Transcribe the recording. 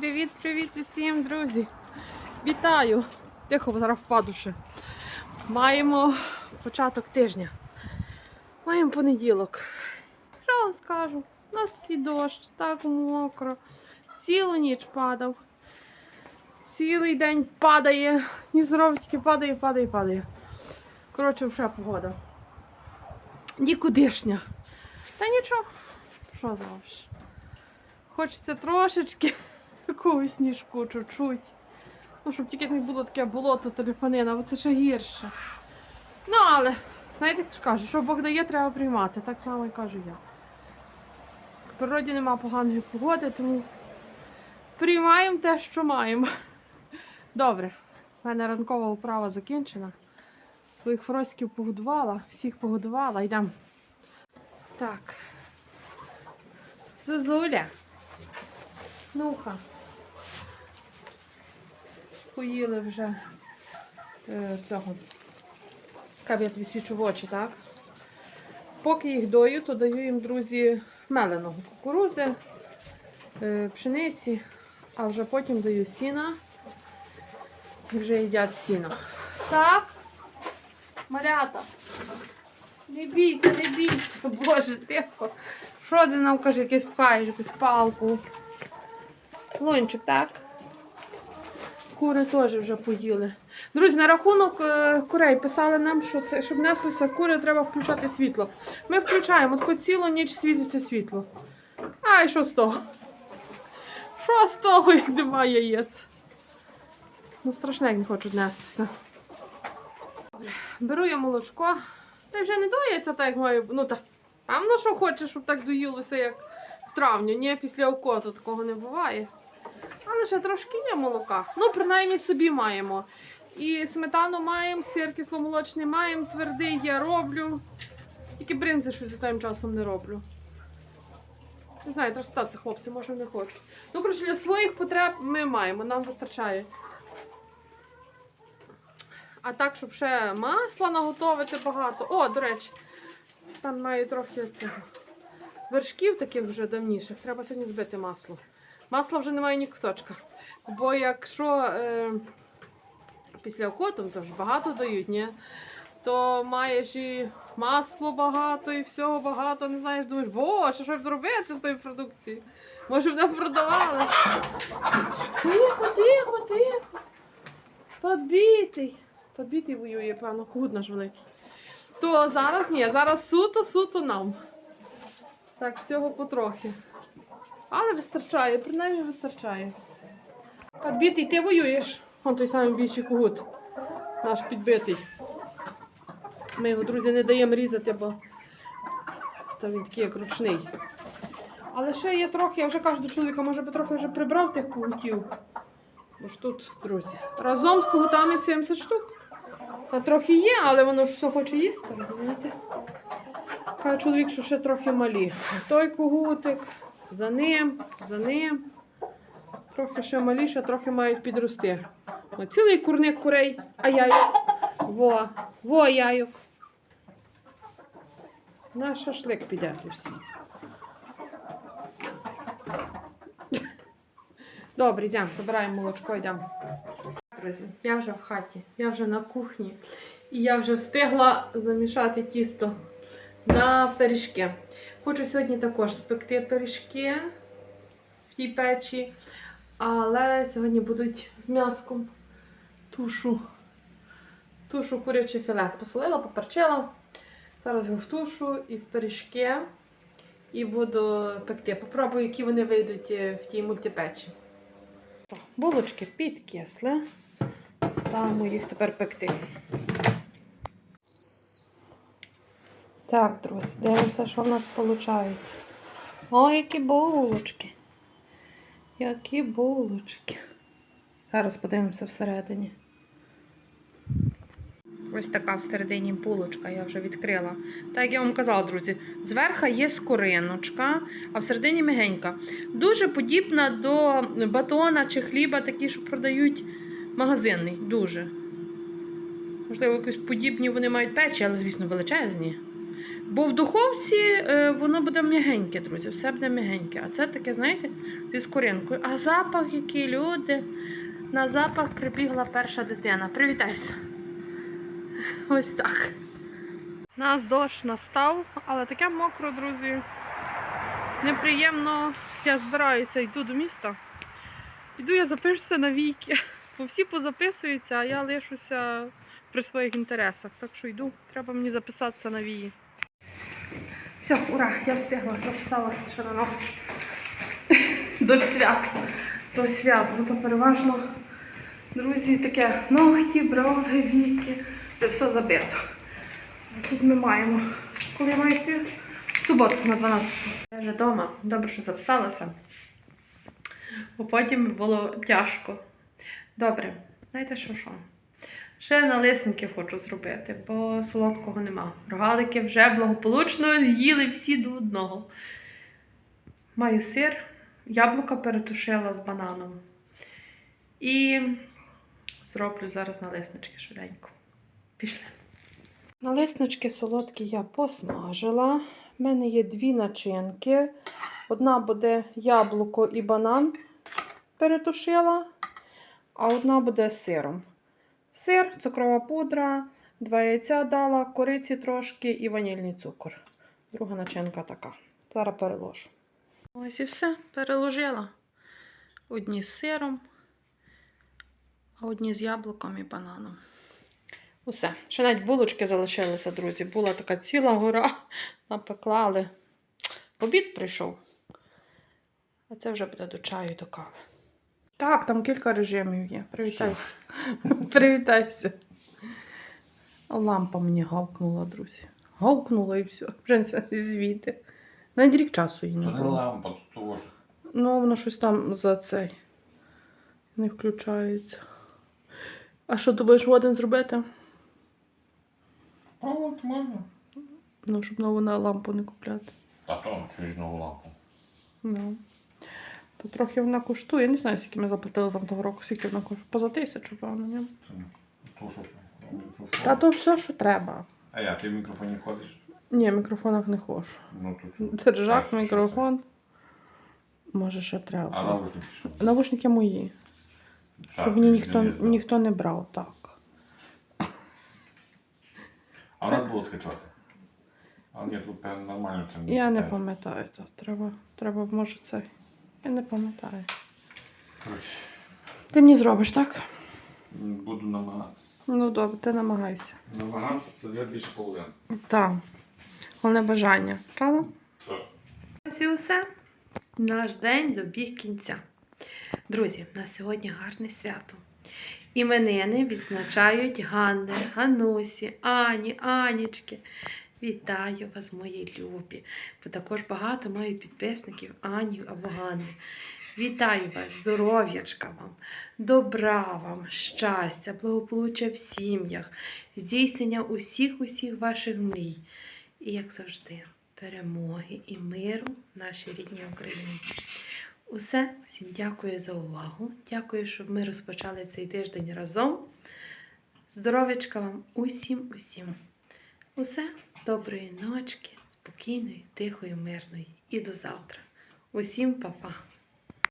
Привіт-привіт усім, друзі! Вітаю! Тихо, зараз впаду. Маємо початок тижня. Маємо понеділок. Що вам скажу? У нас такий дощ, так мокро. Цілу ніч падав. Цілий день падає. Ні здорово, тільки падає, падає, падає. Коротше, вже погода. Нікудишня. Та нічого. Що зробиш? Хочеться трошечки такого сніжку чуть-чуть. Ну, щоб тільки не було таке болото телефонина, бо це ще гірше. Ну, але, знаєте, як ж кажуть, що Бог дає, треба приймати. Так само і кажу я. В природі нема поганої погоди, тому приймаємо те, що маємо. Добре, в мене ранкова управа закінчена. Своїх фроськів погодувала, всіх погодувала, йдемо. Так. Зозуля. Нуха. Поїли вже е, цього. Як я тобі свічу в очі, так? Поки їх дою, то даю їм, друзі, меленого кукурузи, е, пшениці, а вже потім даю сіна. І вже їдять сіно. Так? Малята. Не бійся, не бійся, боже, тихо. Що ти нам каже, якийсь пхаєш, якусь палку. Лунчик, так? Кури теж вже поїли. Друзі, на рахунок е, курей писали нам, що це, щоб неслися кури, треба включати світло. Ми включаємо, таку цілу ніч світиться світло. А і що з того? Що з того, як немає яєць? Ну, страшне, як не хочуть нестися. Беру я молочко. Та вже не доїться так, як має. Ну так, певно, що хоче, щоб так доїлося, як в травні. Ні, після окоту такого не буває. Але ще трошки є молока. Ну, принаймні собі маємо. І сметану маємо, сир кисломолочний маємо, твердий я роблю. Тільки бринзи щось останнім часом не роблю. Не знаю, треба спитатися хлопці, може не хочуть. Ну, коротше, для своїх потреб ми маємо, нам вистачає. А так, щоб ще масла наготовити багато. О, до речі, там маю трохи цього. Вершків таких вже давніших. Треба сьогодні збити масло. Масла вже немає ні кусочка. Бо якщо е, після окоту, то ж багато дають, ні? то маєш і масло багато, і всього багато, не знаєш, думаєш, боже, що б робити з тої продукції? Може б не продавали. Тихо, тихо, тихо. Подбитий. Подбитий воює, певно, куд наш великий. То зараз ні, зараз суто-суто нам. Так, всього потрохи. Але вистачає, принаймні вистачає. Подбитий, ти воюєш. Он той самий більший кугут. Наш підбитий. Ми його, друзі, не даємо різати, бо то він такий як ручний. Але ще є трохи, я вже кажу до чоловіка, може би трохи вже прибрав тих кугутів. Бо ж тут, друзі, разом з кугутами 70 штук. Та трохи є, але воно ж все хоче їсти, розумієте? Каже чоловік, що ще трохи малі. Той кугутик, за ним, за ним. Трохи ще маліше, трохи мають підрости. О, цілий курник курей, а яйок. Во, во яйок. На шашлик підете всі. Добре, йдемо, забираємо молочко, йдемо. Друзі, я вже в хаті, я вже на кухні. І я вже встигла замішати тісто на пиріжки. Хочу сьогодні також спекти пиріжки в тій печі, але сьогодні будуть з м'яском тушу. Тушу куряче філе. Посолила, поперчила. Зараз його в тушу і в пиріжки. І буду пекти. Попробую, які вони вийдуть е, в тій мультипечі. Булочки підкисли. Ставимо їх тепер пекти. Так, друзі, дивимося, що в нас виходить. О, які булочки. Які булочки. Зараз подивимося всередині. Ось така всередині булочка я вже відкрила. Так як я вам казала, друзі, зверху є скориночка, а всередині мягенька. Дуже подібна до батона чи хліба, такі, що продають магазинний. Дуже. Можливо, якось подібні вони мають печі, але, звісно, величезні. Бо в духовці е, воно буде м'ягеньке, друзі, все буде м'ягеньке. А це таке, знаєте, зі скоринкою. А запах, які люди. На запах прибігла перша дитина. Привітайся. Ось так. Нас дощ настав, але таке мокро, друзі. Неприємно. Я збираюся, йду до міста. Йду, я запишуся на віки. Бо всі позаписуються, а я лишуся при своїх інтересах. Так що йду, треба мені записатися на вії. Все, ура, я встигла, записалася ногу. До свят. До свят, бо то переважно, друзі, таке ногті, брови, віки, де все забито. Тут ми маємо, коли маю йти? В суботу на 12. Я вже вдома, добре, що записалася. Бо потім було тяжко. Добре, знаєте що що? Ще налисники хочу зробити, бо солодкого нема. Рогалики вже благополучно з'їли всі до одного. Маю сир, яблука перетушила з бананом. І зроблю зараз налиснички швиденько. Пішли. Налиснички солодкі я посмажила. У мене є дві начинки. Одна буде яблуко і банан перетушила, а одна буде сиром. Сир, цукрова пудра, два яйця дала, кориці трошки і ванільний цукор. Друга начинка така. Зараз переложу. Ось і все, переложила. Одні з сиром, а одні з яблуком і бананом. Усе. Ще навіть булочки залишилися, друзі. Була така ціла гора. Напекла, але обід прийшов. А це вже буде до чаю до кави. Так, там кілька режимів є. Привітайся. Привітайся. Лампа мені гавкнула, друзі. Гавкнула і все. Вже звідти. Навіть рік часу її не було. лампа, тут того ж. Ну, воно щось там за цей. Не включається. А що думаєш один зробити? А от можна. Ну, щоб нову на лампу не купляти. Та то, чуєш нову лампу. Ну. То трохи вона коштує. Я не знаю, скільки ми заплатили там того року, скільки вона коштує. Поза тисячу, певно, ні? Та то все, що треба. А я, ти в мікрофоні ходиш? Ні, в мікрофонах не хочу. Ну? Держак, мікрофон. Може, ще А треба. наушники що? Навушники мої. Так, Щоб мені ніхто, не ніхто не брав, так. А у нас було чорти. А ні, тут певно нормально це Я не пам'ятаю, то треба, треба, може, це. Я не пам'ятаю. Ти мені зробиш, так? буду намагатися. Ну добре, ти намагайся. Намагатися це вже більше половини. Так. Головне бажання. Правда? Все. Ось і все. Наш день добіг кінця. Друзі, на сьогодні гарне свято. Іменини відзначають Ганни, Ганусі, Ані, Анічки. Вітаю вас, мої любі. Бо також багато маю підписників Ані або Ганни. Вітаю вас, здоров'ячка вам, добра вам, щастя, благополуччя в сім'ях, здійснення усіх усіх ваших мрій. І, як завжди, перемоги і миру нашій рідній Україні. Усе, всім дякую за увагу. Дякую, що ми розпочали цей тиждень разом. Здоров'ячка вам усім, усім. Усе, доброї ночки, спокійної, тихої, мирної. І до завтра. Усім па-па.